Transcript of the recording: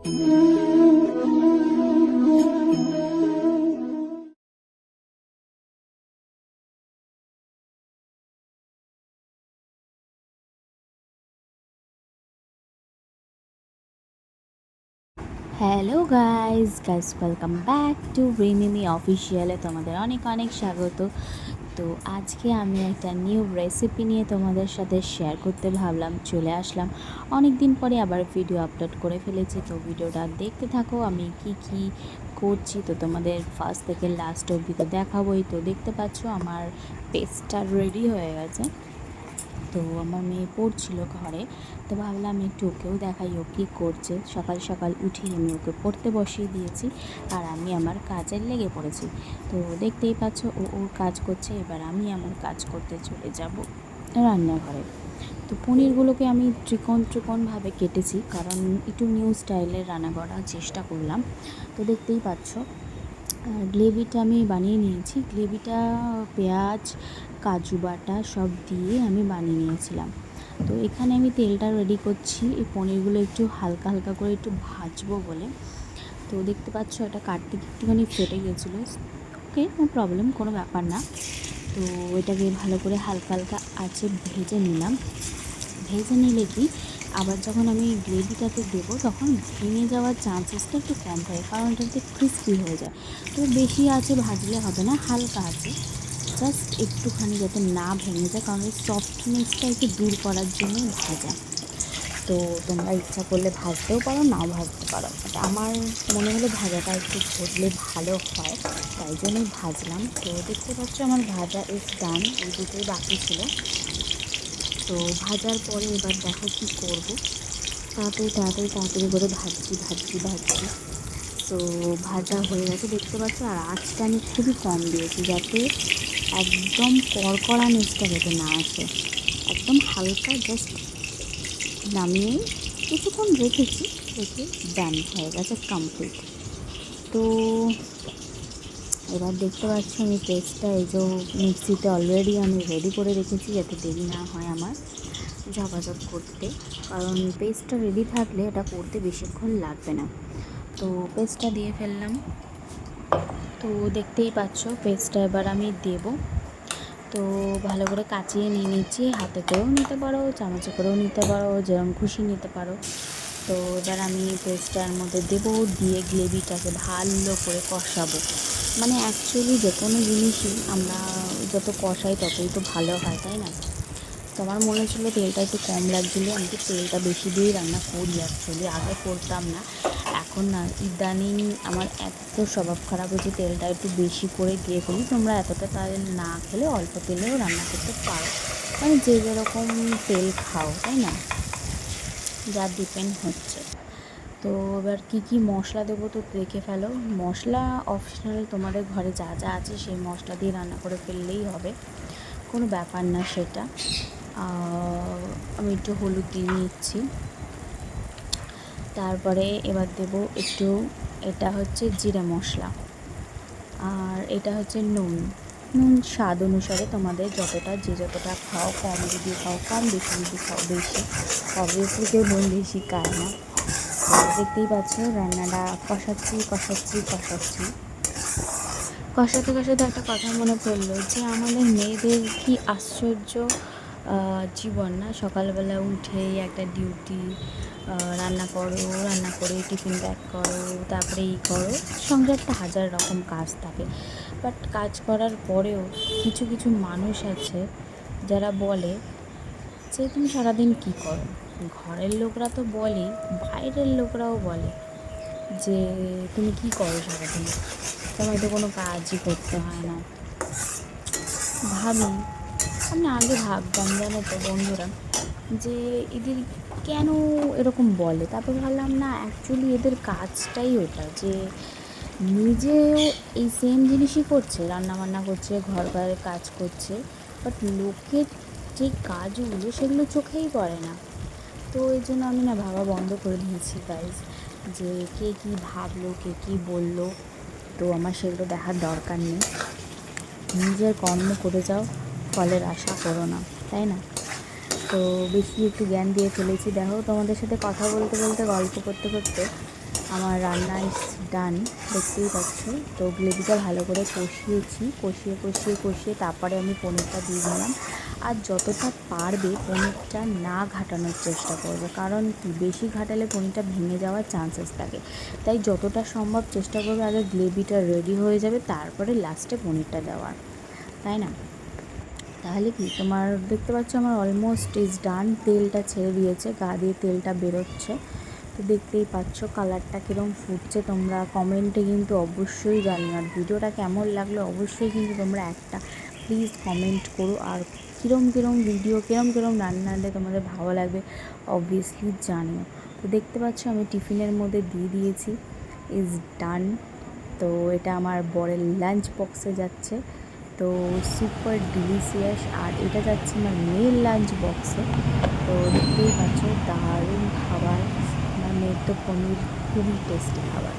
Hello guys guys welcome back to Rimimi অফিসিয়ালে তোমাদের অনেক অনেক স্বাগত। তো আজকে আমি একটা নিউ রেসিপি নিয়ে তোমাদের সাথে শেয়ার করতে ভাবলাম, চলে আসলাম। অনেক দিন পরে আবার ভিডিও আপলোড করে ফেলেছি, তো ভিডিওটা দেখতে থাকো। আমি কি কি করছি তো তোমাদের ফার্স্ট থেকে লাস্ট অবধি তো দেখাবোই। তো দেখতে পাচ্ছ আমার পেস্টটা রেডি হয়ে গেছে। তো আমার মেয়ে পড়ছিল ঘরে, তো ভাবলাম একটু ওকেও দেখাই ও কী করছে। সকাল সকাল উঠেই আমি ওকে পড়তে বসিয়ে দিয়েছি আর আমি আমার কাজের লেগে পড়েছি। তো দেখতেই পাচ্ছ ও ওর কাজ করছে, এবার আমি আমার কাজ করতে চলে যাব রান্নাঘরে। তো পনিরগুলোকে আমি ত্রিকোণ ত্রিকোণভাবে কেটেছি, কারণ একটু নিউ স্টাইলের রান্না করার চেষ্টা করলাম। তো দেখতেই পাচ্ছ গ্রেভিটা আমি বানিয়ে নিয়েছি। গ্রেভিটা, পেঁয়াজ, কাজু বাটা সব দিয়ে আমি বানিয়ে নিয়েছিলাম। তো এখানে আমি তেলটা রেডি করছি। এই পনিরগুলো একটু হালকা হালকা করে একটু ভাজবো বলে। তো দেখতে পাচ্ছ এটা কাটতে একটুখানি ফেটে গেছিল। ওকে কোনো প্রবলেম, কোনো ব্যাপার না। তো এটাকে ভালো করে হালকা হালকা আছে ভেজে নিলাম। ভেজে নিলে কি আবার যখন আমি গ্রেভিটাতে দেবো, তখন ভেঙে যাওয়ার চান্সেসটা একটু কম থাকে, কারণ এটাতে ক্রিস্পি হয়ে যায়। তো বেশি আছে ভাজলে হবে না, হালকা আছে। জাস্ট একটুখানি যাতে না ভেঙে যায়, কারণ এই সফটনেসটা একটু দূর করার জন্য ভাজা। তো তোমরা ইচ্ছা করলে ভাজতেও পারো, নাও ভাজতে পারো। বাট আমার মনে হলো ভাজাটা একটু ভজলে ভালো হয়, তাই জন্যই ভাজলাম। তো দেখতে পাচ্ছ আমার ভাজা ইস ডান এই দুটোই বাকি ছিল। তো ভাজার পরে এবার দেখো কী করব। তাড়াতাড়ি তাড়াতাড়ি তাড়াতাড়ি করে ভাজছি ভাজছি ভাজছি। তো ভাজা হয়ে গেছে, দেখতে পাচ্ছ? আর আঁচটা আমি খুবই কম দিয়েছি যাতে একদম কড়কড়া নিচটা যাতে না আসে। একদম হালকা জাস্ট নামিয়ে কিছুক্ষণ রেখেছি, রেখে ডান হয়ে গেছে কমপ্লিট তো এবার দেখতে পাচ্ছি আমি পেস্টটা, এই যে মিক্সিতে অলরেডি আমি রেডি করে রেখেছি যাতে দেরি না হয় আমার ঝাপাঝপ করতে। কারণ পেস্টটা রেডি থাকলে এটা করতে বেশিক্ষণ লাগবে না। তো পেস্টটা দিয়ে ফেললাম। তো দেখতেই পাচ্ছ পেস্টটা এবার আমি দেব। তো ভালো করে কাচিয়ে নিয়ে নিচ্ছি, হাতে করেও নিতে পারো, চামচে করেও নিতে পারো যেরকম খুশি নিতে পারো। তো এবার আমি পেস্টটার মধ্যে দেবো, দিয়ে গ্রেভিটাকে ভালো করে কষাবো। মানে অ্যাকচুয়ালি যে কোনো জিনিসই আমরা যত কষাই ততই তো ভালো হয়, তাই না? তো আমার মনে হচ্ছিল তেলটা একটু কম লাগছিল, আমি তো তেলটা বেশি দিয়েই রান্না করি অ্যাকচুয়ালি আগে করতাম না। এখন না, ইদানিং আমার এত স্বভাব খারাপ হয়েছে তেলটা একটু বেশি করে দিয়ে ফেলি তোমরা এতটা তেল না খেলে অল্প তেলেও রান্না করতে পারো। মানে যে যেরকম তেল খাও, তাই না? যা ডিপেন্ড হচ্ছে। তো এবার কী কী মশলা দেবো তো দেখে ফেলো। মশলা অপশনাল তোমাদের ঘরে যা যা আছে সেই মশলা দিয়ে রান্না করে ফেললেই হবে। কোনো ব্যাপার না সেটা। আমি একটু হলুদ দিয়ে নিচ্ছি। তারপরে এবার দেব একটু, এটা হচ্ছে জিরে মশলা। আর এটা হচ্ছে নুন। নুন স্বাদ অনুসারে তোমাদের যতটা, যে যতটা খাও, কম যদি খাও, কম বেশি যদি খাও, বেশি। অবভিয়াসলি কেউ নুন বেশি খায় না। দেখতেই পাচ্ছ রান্নাটা কষাচ্ছি কষাচ্ছি কষাচ্ছি। কষাতে কষাতে একটা কথা মনে পড়ল যে আমাদের মেয়েদের কি আশ্চর্য জীবন না? সকালবেলা উঠেই একটা ডিউটি রান্না করো, রান্না করে টিফিন প্যাক করো, তারপরে এই করো। সংসারটা হাজার রকম কাজ থাকে। বাট কাজ করার পরেও কিছু কিছু মানুষ আছে যারা বলে যে, তুমি সারাদিন কী করো? ঘরের লোকরা তো বলে, বাইরের লোকরাও বলে যে, তুমি কী করো সারাদিন? তোমায় তো কোনো কাজই করতে হয় না। ভাবি, আমি আগে ভাবতাম জানো তো বন্ধুরা যে, এদের কেন এরকম বলে? তারপর ভাবলাম, না অ্যাকচুয়ালি এদের কাজটাই ওটা যে, নিজেও এই সেম জিনিসই করছে, রান্নাবান্না করছে ঘর ঘরে কাজ করছে বাট লোকের যে কাজগুলো সেগুলো চোখেই পড়ে না। তো এই জন্য আমি না ভাবা বন্ধ করে দিয়েছি গাইজ যে কে কী ভাবলো, কে কী বলল। তো আমার সেগুলো দেখার দরকার নেই। নিজের কর্ম করে যাও, ফলের আশা করো না, তাই না? তো বেশি একটু জ্ঞান দিয়ে ফেলেছি। দেখো, তোমাদের সাথে কথা বলতে বলতে, গল্প করতে করতে আমার রান্না ইস ডান দেখতেই পাচ্ছ। তো গ্রেভিটা ভালো করে কষিয়েছি, কষিয়ে কষিয়ে কষিয়ে তারপরে আমি পনিরটা দিয়ে দিলাম। আর যতটা পারবে পনিরটা না ঘাটানোর চেষ্টা করবে, কারণ কি বেশি ঘাটালে পনিরটা ভেঙে যাওয়ার চান্সেস থাকে। তাই যতটা সম্ভব চেষ্টা করবে আগে গ্রেভিটা রেডি হয়ে যাবে, তারপরে লাস্টে পনিরটা দেওয়ার। তাই না? তাহলে কি তোমার, দেখতে পাচ্ছ আমার অলমোস্ট ইজ ডান তেলটা ছেড়ে দিয়েছে, গা দিয়ে তেলটা বেরোচ্ছে। তো দেখতেই পাচ্ছ কালারটা কীরকম ফুটছে তোমরা। কমেন্টে কিন্তু অবশ্যই জানিও। আর ভিডিওটা কেমন লাগল অবশ্যই কিন্তু তোমরা একটা প্লিজ কমেন্ট করো। আর কীরম কীরম ভিডিও কীরম কীরম রান্না রান্নালে তোমাদের ভালো লাগবে অবভিয়াসলি জানিও। তো দেখতে পাচ্ছ আমি টিফিনের মধ্যে দিয়ে দিয়েছি ইজ ডান তো এটা আমার বরের লাঞ্চ বক্সে যাচ্ছে। তো সুপার ডিলিশিয়াস আর এটা যাচ্ছে আমার মেয়ের লাঞ্চ বক্সে তো দেখতেই পাচ্ছ দারুণ খাবার। আমার মেয়ের তো পনির খুবই টেস্টি খাবার।